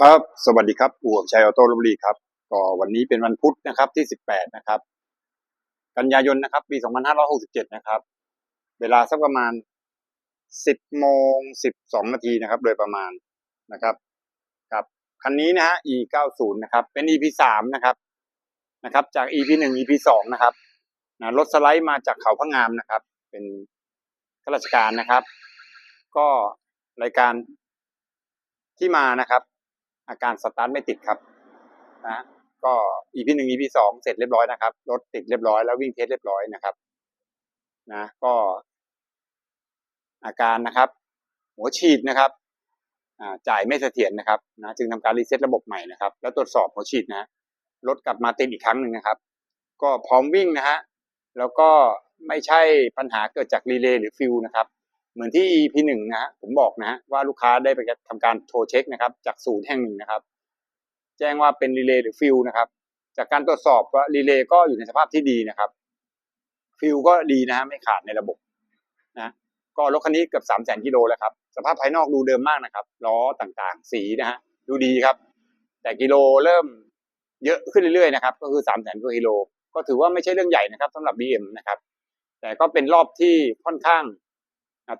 ครับ สวัสดีครับอู่ผมชัยออโต้ลพบุรีครับ ก็วันนี้เป็นวันพุธนะครับที่ 18 นะครับ กันยายนนะครับ ปี 2567 นะครับ เวลาสักประมาณ 10 โมง 12 นาทีนะครับ โดยประมาณนะครับครับคันนี้นะฮะ e 9 0 นะครับ เป็น ep 3 นะครับนะครับ จาก ep 1 ep 2 นะครับนะรถสไลด์มาจากเขาพะงามนะครับ เป็นข้าราชการนะครับ ก็รายการที่มานะครับ อาการสตาร์ทไม่ติดครับนะก็ EP หนึ่ง EP สองเสร็จเรียบร้อยนะครับรถติดเรียบร้อยแล้ววิ่งเทสเรียบร้อยนะครับนะก็ อาการนะครับ หัวฉีดนะครับอ่าจ่ายไม่เสถียรนะครับนะจึงทำการรีเซ็ตระบบใหม่นะครับ แล้วตรวจสอบหัวฉีดนะรถกลับมาติดอีกครั้งหนึ่งนะครับ ก็พร้อมวิ่งนะฮะแล้วก็ไม่ใช่ปัญหาเกิดจากรีเลย์หรือฟิวนะครับ เหมือนที่ EP หนึ่งนะฮะผมบอกนะว่าลูกค้าได้ไปทำการโทรเช็คนะครับ จากศูนย์แห่งหนึ่งนะครับ แจ้งว่าเป็นรีเลย์หรือฟิวนะครับ จากการตรวจสอบว่ารีเลย์ก็อยู่ในสภาพที่ดีนะครับ ฟิวก็ดีนะฮะไม่ขาดในระบบนะก็รถคันนี้เกือบสามแสนกิโลแล้วครับ สภาพภายนอกดูเดิมมากนะครับล้อต่างๆ สีนะฮะดูดีครับ แต่กิโลเริ่มเยอะขึ้นเรื่อยๆนะครับ ก็คือสามแสนกว่ากิโล ก็ถือว่าไม่ใช่เรื่องใหญ่นะครับสำหรับ BM นะครับ แต่ก็เป็นรอบที่ค่อนข้าง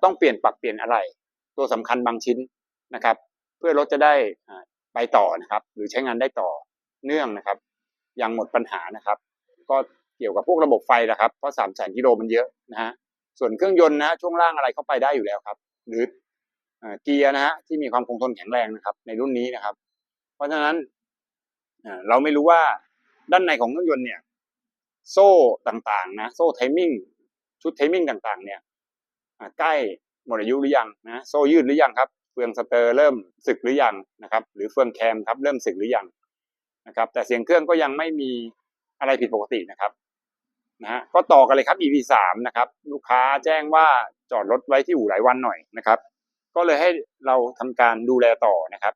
ต้องเปลี่ยนปรับเปลี่ยนอะไร ตัวสำคัญบางชิ้นนะครับ เพื่อรถจะได้ไปต่อนะครับ หรือใช้งานได้ต่อเนื่องนะครับยังหมดปัญหานะครับ ก็เกี่ยวกับพวกระบบไฟนะครับเพราะสามแสนกิโลมันเยอะนะฮะส่วนเครื่องยนต์นะช่วงล่างอะไรเข้าไปได้อยู่แล้วครับ หรือเกียร์นะฮะที่มีความคงทนแข็งแรงนะครับ ในรุ่นนี้นะครับ เพราะฉะนั้นเราไม่รู้ว่าด้านในของเครื่องยนต์เนี่ย โซ่ต่างๆนะ โซ่ไทมิ่งชุดไทมิ่งต่างๆ เนี่ย ใกล้หมดอายุหรือยังนะโซ่ยืดหรือยังครับเฟืองสเตอร์เริ่มสึกหรือยังนะครับ หรือเฟืองแคมครับเริ่มสึกหรือยังนะครับ แต่เสียงเครื่องก็ยังไม่มีอะไรผิดปกตินะครับนะฮะก็ต่อกันเลยครับ EP สามนะครับ ลูกค้าแจ้งว่าจอดรถไว้ที่อู่หลายวันหน่อยนะครับ ก็เลยให้เราทำการดูแลต่อนะครับ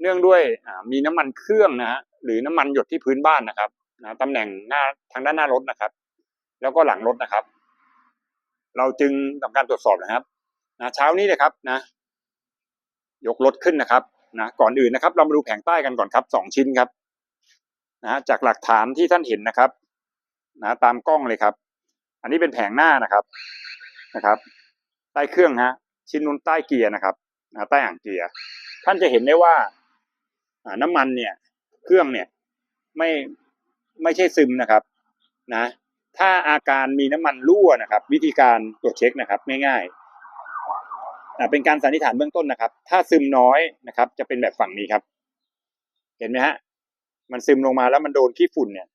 เนื่องด้วยมีน้ำมันเครื่องนะฮะหรือน้ำมันหยดที่พื้นบ้านนะครับนะตำแหน่งหน้าทางด้านหน้ารถนะครับ แล้วก็หลังรถนะครับ เราจึงทำการตรวจสอบนะครับนะเช้านี้เลยครับนะ ยกรถขึ้นนะครับนะก่อนอื่นนะครับ เรามาดูแผงใต้กันก่อนครับสองชิ้นครับนะจากหลักฐานที่ท่านเห็นนะครับนะตามกล้องเลยครับ อันนี้เป็นแผงหน้านะครับนะครับ ใต้เครื่องฮะชิ้นนู้นใต้เกียร์นะครับนะใต้อ่างเกียร์ท่านจะเห็นได้ว่าอ่าน้ำมันเนี่ย เครื่องเนี่ยไม่ไม่ใช่ซึมนะครับ นะ ถ้าอาการมีน้ำมันรั่วนะครับ วิธีการตรวจเช็คนะครับง่ายๆเป็นการสันนิษฐานเบื้องต้นนะครับ ถ้าซึมน้อยนะครับ จะเป็นแบบฝั่งนี้ครับ เห็นไหมฮะมันซึมลงมาแล้วมันโดนขี้ฝุ่นเนี่ย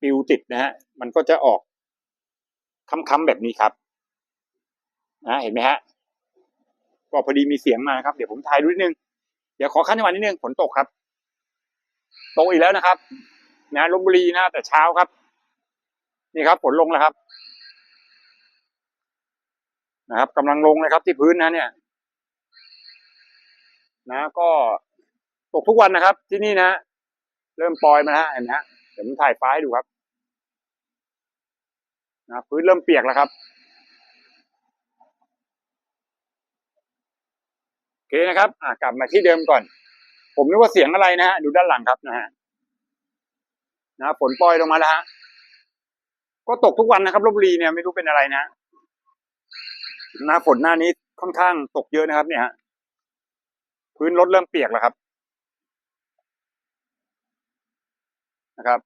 ปิวติดนะฮะมันก็จะออกค้ำๆแบบนี้ครับนะเห็นไหมฮะก็พอดีมีเสียงมาครับ เดี๋ยวผมถ่ายดูนิดนึง เดี๋ยวขอขั้นจังหวะนิดนึงฝนตกครับ ตกอีกแล้วนะครับ นะลบบุรีนะแต่เช้าครับ นี่ครับฝนลงแล้วครับ นะครับกำลังลงเลยครับ ที่พื้นนะเนี่ย นะ ก็ตกทุกวันนะครับ ที่นี่นะเริ่มปล่อยมาแล้วเห็นไหมฮะเดี๋ยวผมถ่ายฟ้าให้ดูครับนะพื้นเริ่มเปียกแล้วครับโอเคนะครับ อะกลับมาที่เดิมก่อน ผมนึกว่าเสียงอะไรนะฮะดูด้านหลังครับนะฮะ นะฝนปล่อยลงมาแล้วฮะก็ตกทุกวันนะครับลบบุรีเนี่ยไม่รู้เป็นอะไรนะหน้าฝนหน้านี้ค่อนข้างตกเยอะนะครับ เนี่ยฮะพื้นรถเริ่มเปียกแล้วครับ นะครับ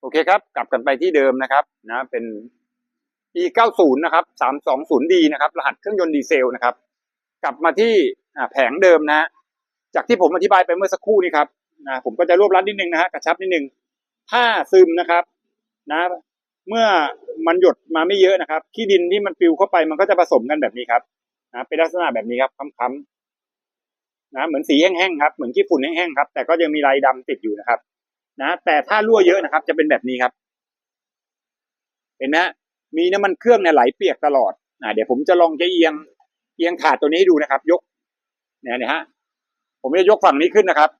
โอเคครับ กลับกันไปที่เดิมนะครับ นะ เป็น e 9 0นะครับ 320 d นะครับ รหัสเครื่องยนต์ดีเซลนะครับ กลับมาที่แผงเดิมนะฮะ จากที่ผมอธิบายไปเมื่อสักครู่นี้ครับนะผมก็จะรวบรัดนิดนึงนะฮะกระชับนิดนึงถ้าซึมนะครับนะ เมื่อมันหยดมาไม่เยอะนะครับขี้ดินที่มันปลิวเข้าไปมันก็จะผสมกันแบบนี้ครับนะเป็นลักษณะแบบนี้ครับค้ำๆนะเหมือนสีแห้งๆครับเหมือนขี้ฝุ่นแห้งๆครับ แต่ก็ยังมีลายดำติดอยู่นะครับ นะ แต่ถ้ารั่วเยอะนะครับ จะเป็นแบบนี้ครับ เห็นไหมมีน้ำมันเครื่องเนี่ยไหลเปียกตลอดอ่าเดี๋ยวผมจะลองจะเอียงเอียงถาดตัวนี้ให้ดูนะครับ ยกเนี่ยเนี่ยฮะ ผมจะยกฝั่งนี้ขึ้นนะครับ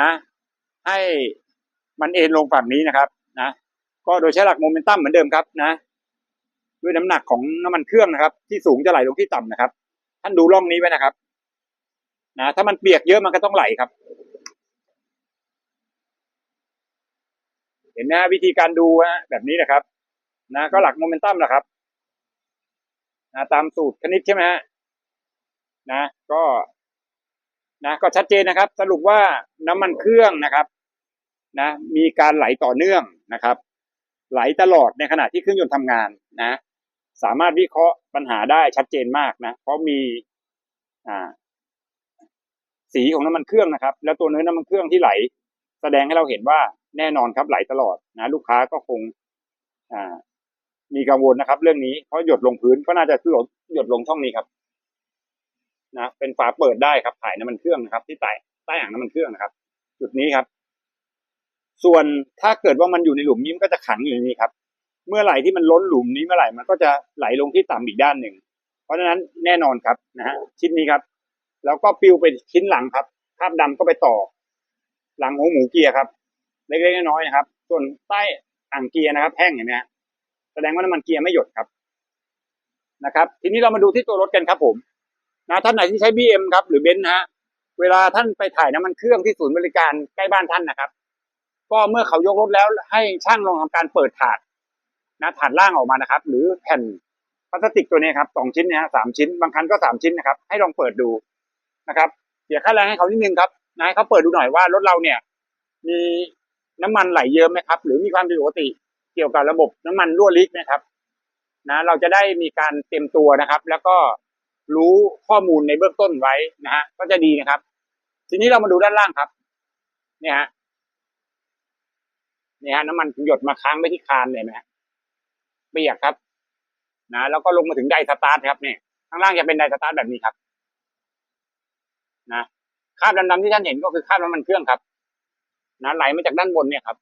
นะ ให้มันเอ็นลงฝั่งนี้นะครับ นะก็โดยใช้หลักโมเมนตัมเหมือนเดิมครับ นะ ด้วยน้ำหนักของน้ำมันเครื่องนะครับ ที่สูงจะไหลลงที่ต่ำนะครับ ท่านดูร่องนี้ไว้นะครับ นะถ้ามันเปียกเยอะมันก็ต้องไหลครับ เห็นนะวิธีการดูฮะแบบนี้นะครับ นะก็หลักโมเมนตัมแหละครับนะตามสูตรคณิตใช่ไหมฮะนะ ก็ นะก็ชัดเจนนะครับ สรุปว่าน้ำมันเครื่องนะครับนะมีการไหลต่อเนื่องนะครับ ไหลตลอดในขณะที่เครื่องยนต์ทำงานนะ สามารถวิเคราะห์ปัญหาได้ชัดเจนมากนะ เพราะมีอ่าสีของน้ำมันเครื่องนะครับ แล้วตัวเนื้อน้ำมันเครื่องที่ไหล แสดงให้เราเห็นว่าแน่นอนครับไหลตลอดนะ ลูกค้าก็คงอ่ามีกังวลนะครับ เรื่องนี้เพราะหยดลงพื้นก็น่าจะหยดหยดลงช่องนี้ครับ นะเป็นฝาเปิดได้ครับถ่ายน้ำมันเครื่องนะครับ ที่ใต้ใต้อ่างน้ำมันเครื่องนะครับ จุดนี้ครับ ส่วนถ้าเกิดว่ามันอยู่ในหลุมนี้มันก็จะขังอยู่ในนี้ครับ เมื่อไหร่ที่มันล้นหลุมนี้เมื่อไหร่มันก็จะไหลลงที่ต่ำอีกด้านหนึ่ง เพราะฉะนั้นแน่นอนครับนะฮะชิ้นนี้ครับ แล้วก็ปิวไปชิ้นหลังครับคราบดำก็ไปต่อ หลังของหมูเกียร์ครับ เล็กๆน้อยๆนะครับ ส่วนใต้อ่างเกียร์นะครับแห้งเห็นไหมฮะแสดงว่าน้ำมันเกียร์ไม่หยดครับนะครับ ทีนี้เรามาดูที่ตัวรถกันครับผม นะท่านไหนที่ใช้ BM ครับหรือเบนซ์นะฮะเวลาท่านไปถ่ายน้ำมันเครื่องที่ศูนย์บริการใกล้บ้านท่านนะครับ ก็เมื่อเขายกรถแล้วให้ช่างลองทำการเปิดถาดนะถาดล่างออกมานะครับ หรือแผ่นพลาสติกตัวนี้ครับสองชิ้นนะฮะสามชิ้น บางครั้งก็สามชิ้นนะครับ ให้ลองเปิดดูนะครับเสียค่าแรงให้เขานิดนึงครับนะให้เขาเปิดดูหน่อยว่ารถเราเนี่ย มีน้ำมันไหลเยอะไหมครับ หรือมีความผิดปกติเกี่ยวกับระบบน้ำมันรั่วลิกนะครับ นะ เราจะได้มีการเตรียมตัวนะครับ แล้วก็ รู้ข้อมูลในเบื้องต้นไว้นะฮะก็จะดีนะครับ ทีนี้เรามาดูด้านล่างครับ เนี่ยฮะเนี่ยฮะน้ำมันหยดมาค้างไว้ที่คานเลยไหมฮะเปียกครับ นะแล้วก็ลงมาถึงไดสตาร์ทครับเนี่ยข้างล่างจะเป็นไดสตาร์ทแบบนี้ครับ นะคราบดำๆที่ท่านเห็นก็คือคราบน้ำมันเครื่องครับ นะไหลมาจากด้านบนเนี่ยครับ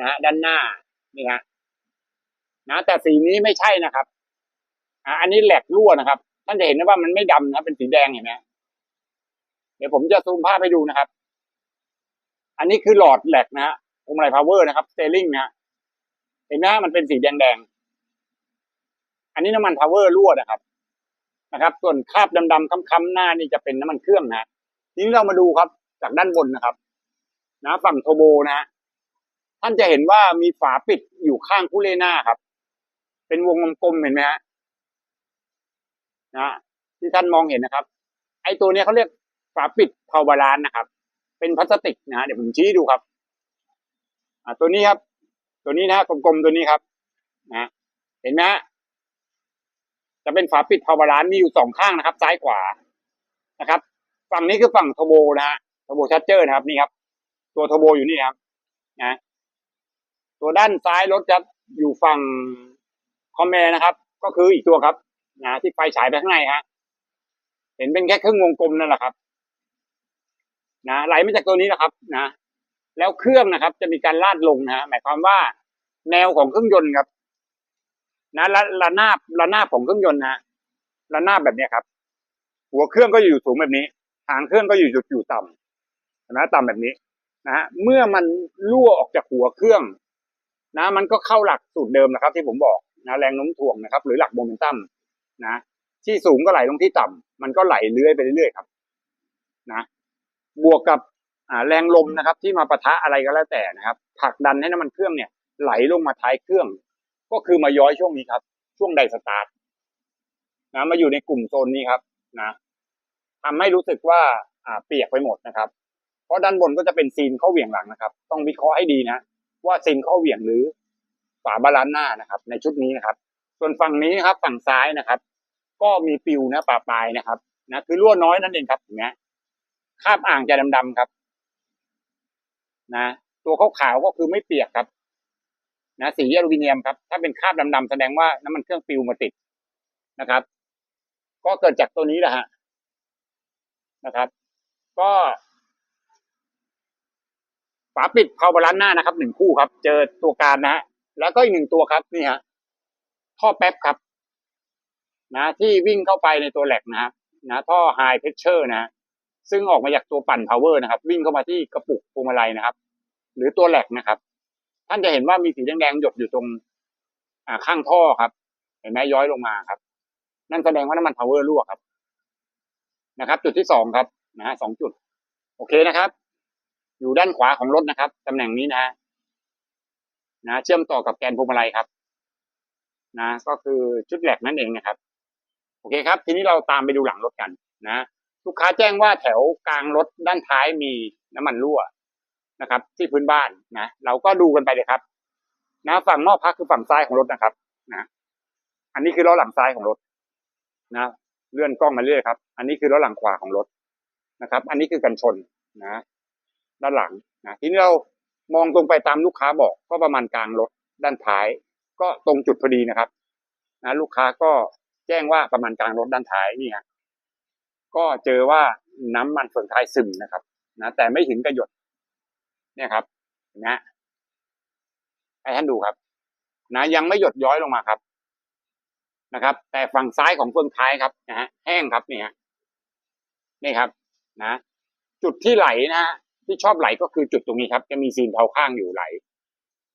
นะด้านหน้านี่ฮะนะแต่สีนี้ไม่ใช่นะครับ อันนี้แหลกรั่วนะครับ ท่านจะเห็นนะว่ามันไม่ดำนะเป็นสีแดงเห็นไหมเดี๋ยวผมจะซูมภาพให้ดูนะครับ อันนี้คือหลอดแหลกนะฮะโอมไลพาวเวอร์นะครับสเตลลิงนะเห็นไหมมันเป็นสีแดงๆอันนี้น้ำมันพาวเวอร์รั่วนะครับ นะครับ ส่วนคราบดำๆค้ำๆหน้านี่จะเป็นน้ำมันเครื่องนะทีนี้เรามาดูครับ จากด้านบนนะครับ นะ ฝั่งโทโบนะฮะท่านจะเห็นว่ามีฝาปิดอยู่ข้างคู่เลหน้าครับ เป็นวงกลมเห็นไหมฮะ นะที่ท่านมองเห็นนะครับ ไอ้ตัวนี้เขาเรียกฝาปิดเทาบาลานนะครับ เป็นพลาสติกนะฮะเดี๋ยวผมชี้ดูครับ อ่าตัวนี้ครับ ตัวนี้นะกลมๆตัวนี้ครับ นะเห็นไหมฮะจะเป็นฝาปิดเทาบาลานมีอยู่สองข้างนะครับ ซ้ายขวานะครับ ฝั่งนี้คือฝั่งทโบนะฮะทโบชัดเจอร์นะครับนี่ครับ ตัวทโบอยู่นี่ครับนะตัวด้านซ้ายรถจะอยู่ฝั่งคอมแมนะครับ ก็คืออีกตัวครับ นะที่ไฟฉายไปข้างในฮะ เห็นเป็นแค่ครึ่งวงกลมนั่นแหละครับ นะไหลมาจากตัวนี้นะครับ นะ แล้วเครื่องนะครับ จะมีการลาดลงนะฮะหมายความว่าแนวของเครื่องยนต์ครับ นะระระนาบระนาบของเครื่องยนต์นะระนาบแบบนี้ครับ หัวเครื่องก็อยู่สูงแบบนี้หางเครื่องก็อยู่จุดอยู่ต่ำนะต่ำแบบนี้นะฮะเมื่อมันรั่วออกจากหัวเครื่อง นะ มันก็เข้าหลักสูตรเดิมนะครับ ที่ผมบอกนะแรงโน้มถ่วงนะครับ หรือหลักโมเมนตัม นะที่สูงก็ไหลลงที่ต่ำมันก็ไหลเลื้อยไปเรื่อยๆครับนะบวกกับแรงลมนะครับ ที่มาปะทะอะไรก็แล้วแต่นะครับผลักดันให้น้ำมันเครื่องเนี่ย ไหลลงมาท้ายเครื่อง ก็คือมาย้อยช่วงนี้ครับ ช่วงไดสตาร์ทนะมาอยู่ในกลุ่มโซนนี้ครับนะทำให้รู้สึกว่าอ่าเปียกไปหมดนะครับ เพราะด้านบนก็จะเป็นซีนข้อเหวี่ยงหลังนะครับ ต้องวิเคราะห์ให้ดีนะ ว่าซีนข้อเหวี่ยงหรือฝาบาลานซ์หน้านะครับ ในชุดนี้นะครับ ส่วนฝั่งนี้ครับฝั่งซ้ายนะครับ ก็มีปิวนะปลาปลายนะครับนะคือรั่วน้อยนั่นเองครับเห็นไหมคาบอ่างจะดำๆครับ นะ ตัวขาวๆก็คือไม่เปียกครับ นะสีอลูมิเนียมครับ ถ้าเป็นคาบดำๆแสดงว่าน้ำมันเครื่องปิวมาติดนะครับ ก็เกิดจากตัวนี้แหละฮะนะครับ ก็ฝาปิดเพาบาลานหน้านะครับหนึ่งคู่ครับ เจอตัวการนะฮะแล้วก็อีกหนึ่งตัวครับนี่ฮะ ท่อแป๊บครับ นะ ที่วิ่งเข้าไปในตัวแหลกนะครับนะท่อไฮเพชเชอร์นะ ซึ่งออกมาจากตัวปั่นพาวเวอร์นะครับ วิ่งเข้ามาที่กระปุกพวงมาลัยนะครับ หรือตัวแหลกนะครับ ท่านจะเห็นว่ามีสีแดงๆหยดอยู่ตรง อ่าข้างท่อครับ เห็นไหมย้อยลงมาครับ นั่นแสดงว่าน้ำมันพาวเวอร์รั่วครับ นะครับ จุดที่สองครับนะฮะสองจุด โอเคนะครับ อยู่ด้านขวาของรถนะครับตำแหน่งนี้นะนะ เชื่อมต่อกับแกนพวงมาลัยครับ นะ ก็คือชุดแหลกนั่นเองนะครับ โอเคครับ ทีนี้เราตามไปดูหลังรถกันนะลูกค้าแจ้งว่าแถวกลางรถด้านท้ายมีน้ำมันรั่วนะครับ ที่พื้นบ้านนะเราก็ดูกันไปเลยครับ นะฝั่งหม้อพักคือฝั่งซ้ายของรถนะครับ นะ อันนี้คือล้อหลังซ้ายของรถ นะเลื่อนกล้องมาเรื่อยครับ อันนี้คือล้อหลังขวาของรถนะครับ อันนี้คือกันชนนะ ด้านหลังนะทีนี้เรามองตรงไปตามลูกค้าบอกก็ประมาณกลางรถด้านท้าย ก็ตรงจุดพอดีนะครับนะลูกค้าก็แจ้งว่าประมาณกลางรถด้านท้ายนี่ฮะก็เจอว่าน้ำมันส่วนท้ายซึมนะครับนะแต่ไม่ถึงกระหยด เนี่ยครับนะให้ท่านดูครับ นะยังไม่หยดย้อยลงมาครับ นะครับ แต่ฝั่งซ้ายของเฟืองท้ายครับนะฮะแห้งครับนี่ฮะนี่ครับ นะจุดที่ไหลนะฮะที่ชอบไหลก็คือจุดตรงนี้ครับ จะมีซีนเทาข้างอยู่ไหล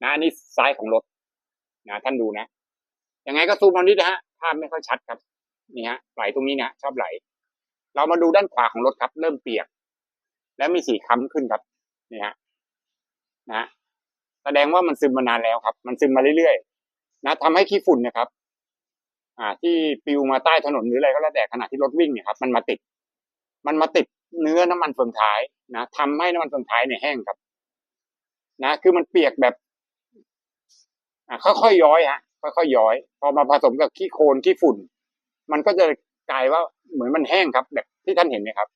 นะอันนี้ซ้ายของรถ นะท่านดูนะยังไงก็ซูมเอานิดนะฮะภาพไม่ค่อยชัดครับนี่ฮะไหลตรงนี้นะชอบไหล เรามาดูด้านขวาของรถครับ เริ่มเปียก แล้วมีสีค้ำขึ้นครับนี่ฮะนะแสดงว่ามันซึมมานานแล้วครับ มันซึมมาเรื่อยๆนะทำให้ขี้ฝุ่นนะครับ อ่า ที่ปิวมาใต้ถนนหรืออะไรก็แล้วแต่ขณะที่รถวิ่งเนี่ยครับ มันมาติด มันมาติดเนื้อน้ำมันเฟืองท้ายนะทำให้น้ำมันเฟืองท้ายเนี่ยแห้งครับ นะ คือมันเปียกแบบ ค่อยๆย้อยฮะค่อยๆย้อย พอมาผสมกับขี้โคลนขี้ฝุ่น มันก็จะกลายว่าเหมือนมันแห้งครับแบบที่ท่านเห็นเนะครับ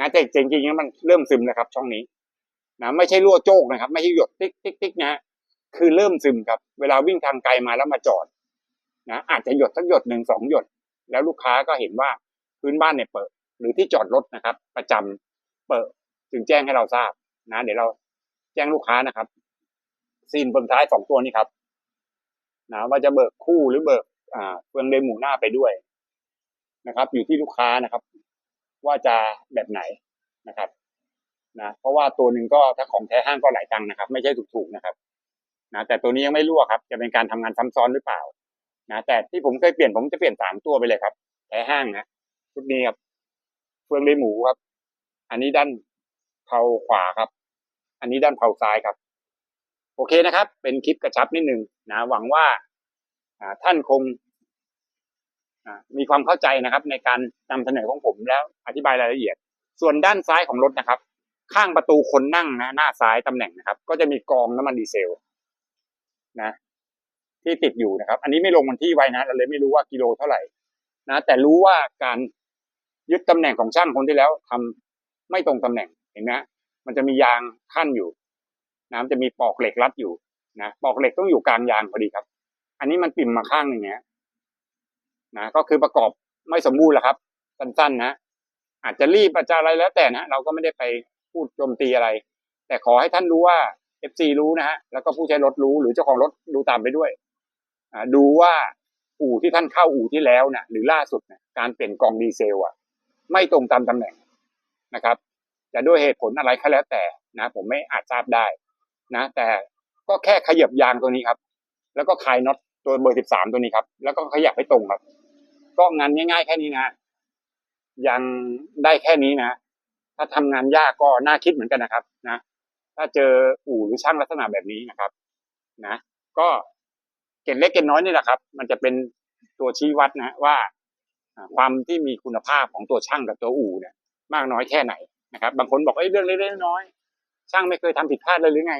นะแต่จริงๆแล้วมันเริ่มซึมนะครับ ช่องนี้นะไม่ใช่รั่วโจกนะครับ ไม่ใช่หยดติ๊กติ๊กติ๊กนะคือเริ่มซึมครับ เวลาวิ่งทางไกลมาแล้วมาจอด นะอาจจะหยดสักหยดหนึ่งสองหยด แล้วลูกค้าก็เห็นว่าพื้นบ้านเนี่ยเปิด หรือที่จอดรถนะครับ ประจำเปิดจึงแจ้งให้เราทราบ นะ เดี๋ยวเราแจ้งลูกค้านะครับซีนเฟืองท้ายสองตัวนี้ครับ นะว่าจะเบิกคู่หรือเบิกอ่าเฟืองเดมหมูหน้าไปด้วยนะครับ อยู่ที่ลูกค้านะครับ ว่าจะแบบไหนนะครับนะเพราะว่าตัวหนึ่งก็ถ้าของแท้ห้างก็หลายตังค์นะครับ ไม่ใช่ถูกๆนะครับนะแต่ตัวนี้ยังไม่รั่วครับ จะเป็นการทำงานซ้ำซ้อนหรือเปล่านะแต่ที่ผมเคยเปลี่ยนผมจะเปลี่ยนสามตัวไปเลยครับแท้ห้างนะชุดนี้ครับเฟืองเดหมูครับ อันนี้ด้านเผาขวาครับ อันนี้ด้านเผาซ้ายครับ โอเคนะครับ เป็นคลิปกระชับนิดหนึ่งนะหวังว่าท่านคงมีความเข้าใจนะครับ ในการนำเสนอของผมแล้วอธิบายรายละเอียด ส่วนด้านซ้ายของรถนะครับ ข้างประตูคนนั่งนะหน้าซ้ายตำแหน่งนะครับ ก็จะมีกองน้ำมันดีเซลนะที่ติดอยู่นะครับ อันนี้ไม่ลงวันที่ไว้นะเราเลยไม่รู้ว่ากิโลเท่าไหร่นะแต่รู้ว่าการยึดตำแหน่งของช่างคนที่แล้วทำไม่ตรงตำแหน่งเห็นไหมมันจะมียางขั้นอยู่ นะจะมีปอกเหล็กรัดอยู่นะปอกเหล็กต้องอยู่กลางยางพอดีครับ อันนี้มันปิ่มมาข้างหนึ่งเนี้ยนะก็คือประกอบไม่สมบูรณ์แหละครับ สั้นๆนะ อาจจะรีบอาจจะอะไรแล้วแต่นะเราก็ไม่ได้ไปพูดโจมตีอะไร แต่ขอให้ท่านรู้ว่า FC รู้นะฮะแล้วก็ผู้ใช้รถรู้หรือเจ้าของรถดูตามไปด้วยอ่าดูว่าอู่ที่ท่านเข้าอู่ที่แล้วนะหรือล่าสุดนะการเปลี่ยนกองดีเซลอะไม่ตรงตามตำแหน่งนะครับ จะด้วยเหตุผลอะไรก็แล้วแต่นะ ผมไม่อาจทราบได้ นะแต่ก็แค่ขยับยางตัวนี้ครับ แล้วก็คลายน็อตตัวเบอร์สิบสามตัวนี้ครับ แล้วก็ขยับให้ตรงครับ ก็งานง่ายๆ แค่นี้นะยังได้แค่นี้นะ ถ้าทำงานยากก็น่าคิดเหมือนกันนะครับนะ ถ้าเจออู่หรือช่างลักษณะแบบนี้นะครับ นะ ก็เกณฑ์เล็กเกณฑ์น้อยนี่แหละครับ มันจะเป็นตัวชี้วัดนะว่าความที่มีคุณภาพของตัวช่างกับตัวอู่เนี่ย มากน้อยแค่ไหนนะครับ บางคนบอกเอ้ยเรื่องเล็กๆน้อยๆช่างไม่เคยทำผิดพลาดเลยหรือไง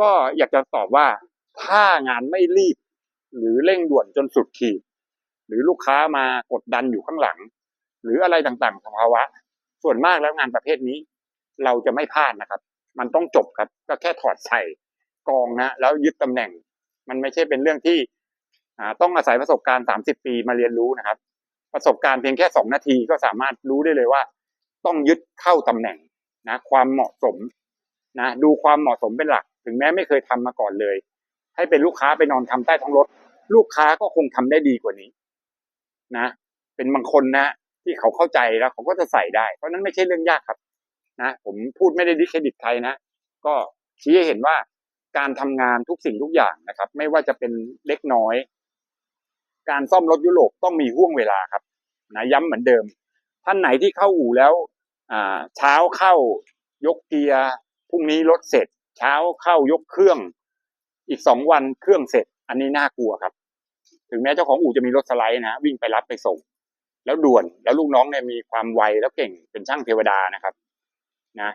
ก็อยากจะตอบว่าถ้างานไม่รีบ หรือเร่งด่วนจนสุดขีด หรือลูกค้ามากดดันอยู่ข้างหลัง หรืออะไรต่างๆสภาวะ ส่วนมากแล้วงานประเภทนี้ เราจะไม่พลาดนะครับ มันต้องจบครับ ก็แค่ถอดใส่กองนะแล้วยึดตำแหน่ง มันไม่ใช่เป็นเรื่องที่ต้องอาศัยประสบการณ์สามสิบปีมาเรียนรู้นะครับ ประสบการณ์เพียงแค่สองนาทีก็สามารถรู้ได้เลยว่า ต้องยึดเข้าตำแหน่งนะ ความเหมาะสมนะ ดูความเหมาะสมเป็นหลัก ถึงแม้ไม่เคยทำมาก่อนเลย ให้เป็นลูกค้าไปนอนทำใต้ท้องรถ ลูกค้าก็คงทำได้ดีกว่านี้ นะ เป็นบางคนนะที่เขาเข้าใจแล้วเขาก็จะใส่ได้ เพราะนั้นไม่ใช่เรื่องยากครับ นะผมพูดไม่ได้ดิเครดิตใครนะก็ชี้ให้เห็นว่าการทำงานทุกสิ่งทุกอย่างนะครับ ไม่ว่าจะเป็นเล็กน้อย การซ่อมรถยุโรปต้องมีห่วงเวลาครับนะย้ำเหมือนเดิม ท่านไหนที่เข้าอู่แล้วเช้าเข้ายกเกียร์พรุ่งนี้รถเสร็จ เช้าเข้ายกเครื่อง อีกสองวันเครื่องเสร็จ อันนี้น่ากลัวครับ ถึงแม้เจ้าของอู่จะมีรถสไลด์นะวิ่งไปรับไปส่ง แล้วด่วนแล้วลูกน้องเนี่ยมีความไวแล้วเก่งเป็นช่างเทวดานะครับนะ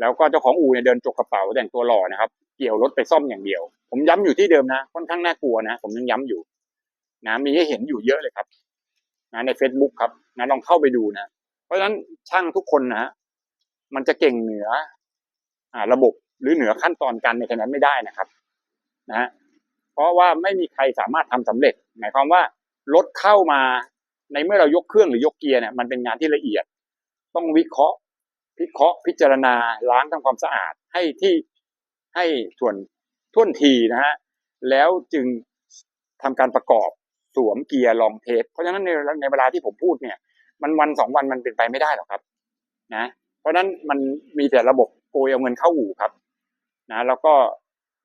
แล้วก็เจ้าของอู่เนี่ยเดินจกกระเป๋าแต่งตัวหล่อนะครับ เกี่ยวรถไปซ่อมอย่างเดียว ผมย้ำอยู่ที่เดิมนะค่อนข้างน่ากลัวนะผมยังย้ำอยู่นะมีให้เห็นอยู่เยอะเลยครับนะใน Facebook ครับนะลองเข้าไปดูนะ เพราะฉะนั้นช่างทุกคนนะฮะมันจะเก่งเหนืออ่าระบบ หรือเหนือขั้นตอนการในขณะนั้นไม่ได้นะครับนะฮะเพราะว่าไม่มีใครสามารถทำสำเร็จ หมายความว่ารถเข้ามาในเมื่อเรายกเครื่องหรือยกเกียร์เนี่ยมันเป็นงานที่ละเอียด ต้องวิเคราะห์ พิเคราะห์พิจารณาล้างทำความสะอาดให้ที่ให้ส่วนท่วนทีนะฮะแล้วจึงทำการประกอบสวมเกียร์ลองเทสเพราะฉะนั้นในในเวลาที่ผมพูดเนี่ย มันวันสองวันมันเป็นไปไม่ได้หรอกครับ นะ เพราะฉะนั้นมันมีแต่ระบบโกยเอาเงินเข้าอู่ครับ นะแล้วก็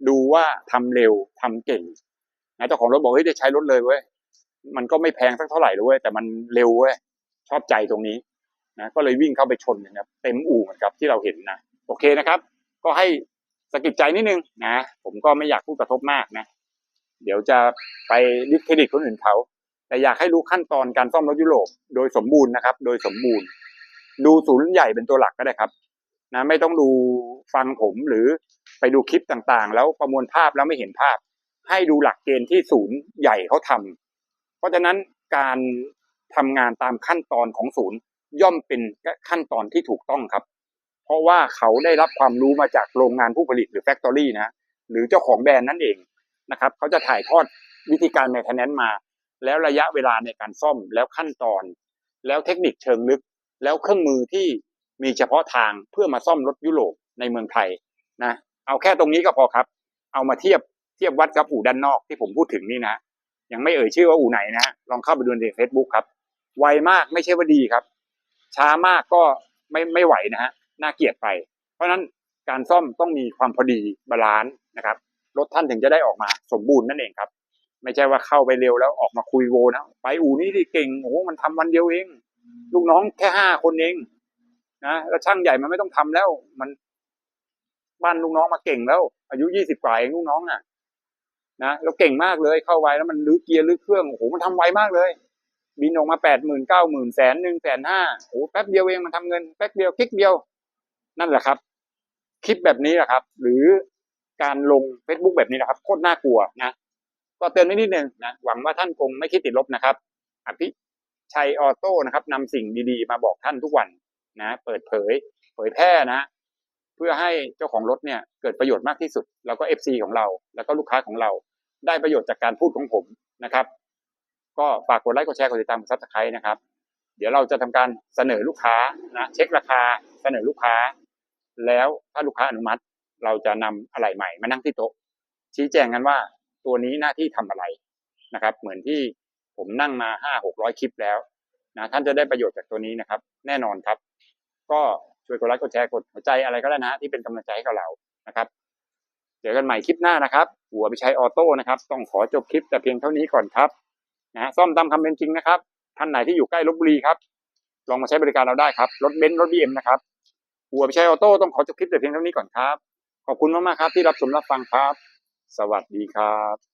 ดูว่าทำเร็วทำเก่งนะเจ้าของรถบอกเฮ้ยได้ใช้รถเลยเว้ยมันก็ไม่แพงสักเท่าไหร่เลยเว้ยแต่มันเร็วเว้ยชอบใจตรงนี้นะก็เลยวิ่งเข้าไปชนนะครับเต็มอู่เหมือนกับที่เราเห็นนะโอเคนะครับ ก็ให้สะกิดใจนิดนึงนะผมก็ไม่อยากพูดกระทบมากนะ เดี๋ยวจะไปดิสเครดิตคนอื่นเขาแต่อยากให้รู้ขั้นตอนการซ่อมรถยุโรปโดยสมบูรณ์นะครับ โดยสมบูรณ์ ดูศูนย์ใหญ่เป็นตัวหลักก็ได้ครับนะไม่ต้องดูฟังผมหรือ ไปดูคลิปต่างๆ แล้วประมวลภาพแล้วไม่เห็นภาพ ให้ดูหลักเกณฑ์ที่ศูนย์ใหญ่เขาทำเพราะฉะนั้นการทำงานตามขั้นตอนของศูนย์ย่อมเป็นขั้นตอนที่ถูกต้องครับ เพราะว่าเขาได้รับความรู้มาจากโรงงานผู้ผลิตหรือแฟคทอรี่นะหรือเจ้าของแบรนด์นั่นเองนะครับเขาจะถ่ายทอดวิธีการแมทแนนมา แล้วระยะเวลาในการซ่อมแล้วขั้นตอน แล้วเทคนิคเชิงลึก แล้วเครื่องมือที่มีเฉพาะทางเพื่อมาซ่อมรถยุโรปในเมืองไทยนะ เอาแค่ตรงนี้ก็พอครับ เอามาเทียบเทียบวัดกับอู่ด้านนอกที่ผมพูดถึงนี่นะ ยังไม่เอ่ยชื่อว่าอู่ไหนนะลองเข้าไปดูในเฟซบุ๊กครับ ไวมากไม่ใช่ว่าดีครับ ช้ามากก็ไม่ไม่ไหวนะฮะน่าเกลียดไป เพราะฉะนั้นการซ่อมต้องมีความพอดีบาลานซ์นะครับรถท่านถึงจะได้ออกมาสมบูรณ์นั่นเองครับ ไม่ใช่ว่าเข้าไปเร็วแล้วออกมาคุยโวนะไปอู่นี่ที่เก่งโอ้โหมันทำวันเดียวเอง ลูกน้องแค่ห้าคนเองนะแล้วช่างใหญ่มันไม่ต้องทำแล้ว มัน บ้านลูกน้องมาเก่งแล้ว อายุยี่สิบกว่าเองลูกน้องน่ะ นะแล้วเก่งมากเลยเข้าไวแล้วมันลื้อเกียร์ลื้อเครื่องโอ้โหมันทำไวมากเลย บินออกมาแปดหมื่นเก้าหมื่นแสนหนึ่งแสนห้าโอ้แป๊บเดียวเองมันทำเงินแป๊บเดียวคลิกเดียว นั่นแหละครับ คลิปแบบนี้แหละครับ หรือการลง Facebook แบบนี้นะครับโคตรน่ากลัวนะก็เตือนไว้นิดนึงนะหวังว่าท่านคงไม่คิดติดลบนะครับอภิชัยออโต้นะครับนำสิ่งดีๆ มาบอกท่านทุกวันนะ เปิดเผย เผยแพร่นะ เพื่อให้เจ้าของรถเนี่ยเกิดประโยชน์มากที่สุด แล้วก็ FC ของเรา แล้วก็ลูกค้าของเรา ได้ประโยชน์จากการพูดของผมนะครับ ก็ฝากกดไลค์กดแชร์กดติดตามกดซับสไครต์นะครับ เดี๋ยวเราจะทำการเสนอลูกค้านะเช็คราคาเสนอลูกค้า แล้วถ้าลูกค้าอนุมัติ เราจะนำอะไรใหม่มานั่งที่โต๊ะชี้แจงกันว่าตัวนี้หน้าที่ทำอะไรนะครับ เหมือนที่ผมนั่งมาห้าหกร้อยคลิปแล้วนะท่านจะได้ประโยชน์จากตัวนี้นะครับ แน่นอนครับ ก็ ช่วยกดไลค์กดแชร์กดหัวใจอะไรก็ได้นะ ที่เป็นกำลังใจให้กับเรานะครับ เจอกันใหม่คลิปหน้านะครับ หัวไปใช้ออโต้นะครับ ต้องขอจบคลิปแต่เพียงเท่านี้ก่อนครับนะซ่อมตามคำเป็นจริงนะครับท่านไหนที่อยู่ใกล้ลบบุรีครับ ลองมาใช้บริการเราได้ครับ รถเบนซ์รถบีเอ็มนะครับหัวไปใช้ออโต้ต้องขอจบคลิปแต่เพียงเท่านี้ก่อนครับ ขอบคุณมากๆครับที่รับชมรับฟังครับ สวัสดีครับ